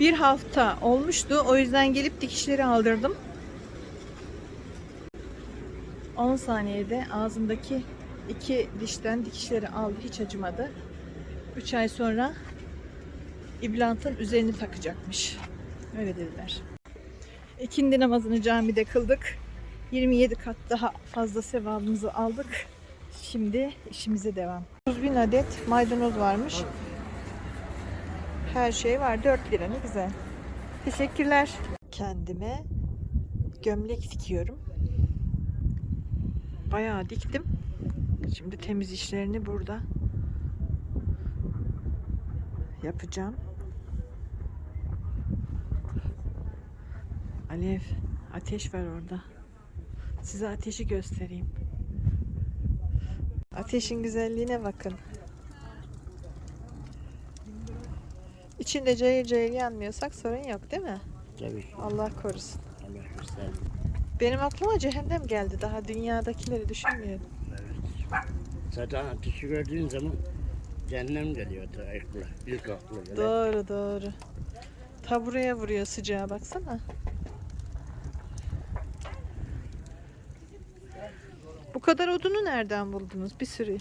Bir hafta olmuştu. O yüzden gelip dikişleri aldırdım. 10 saniyede ağzındaki iki dişten dikişleri aldı. Hiç acımadı. 3 ay sonra iblantın üzerini takacakmış. Öyle dediler. İkindi namazını camide kıldık. 27 kat daha fazla sevabımızı aldık. Şimdi işimize devam. 30 bin adet maydanoz varmış. Her şey var. 4 lira ne güzel. Teşekkürler. Kendime gömlek dikiyorum. Bayağı diktim. Şimdi temiz işlerini burada yapacağım. Alev, ateş var orada. Size ateşi göstereyim. Ateşin güzelliğine bakın. İçinde cayır cayır yanmıyorsak sorun yok değil mi? Tabii. Allah korusun. Allah gösterdi. Benim aklıma cehennem geldi. Daha dünyadakileri düşünmüyorum. Evet. Zaten ateşi gördüğün zaman cehennem geliyor da akla. İlk akla. Doğru doğru. Ta buraya vuruyor sıcağa baksana. Bu kadar odunu nereden buldunuz? Bir sürü.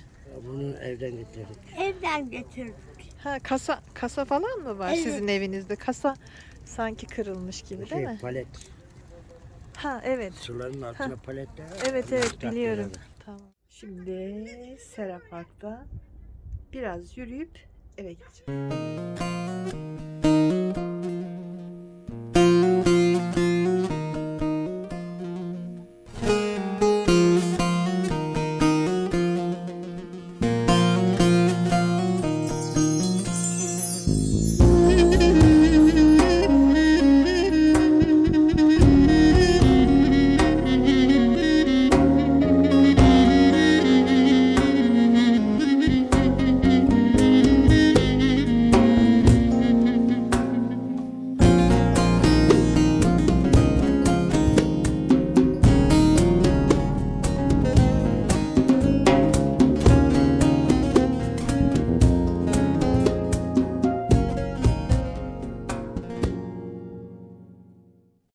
Bunu evden getirdik. Evden getirdim. Ha kasa kasa falan mı var Evet. sizin evinizde? Kasa sanki kırılmış gibi değil Şey, mi? palet. Ha evet. Suların altına paletler var. Evet evet biliyorum. Tamam. Şimdi Sera Park'ta biraz yürüyüp eve gideceğim.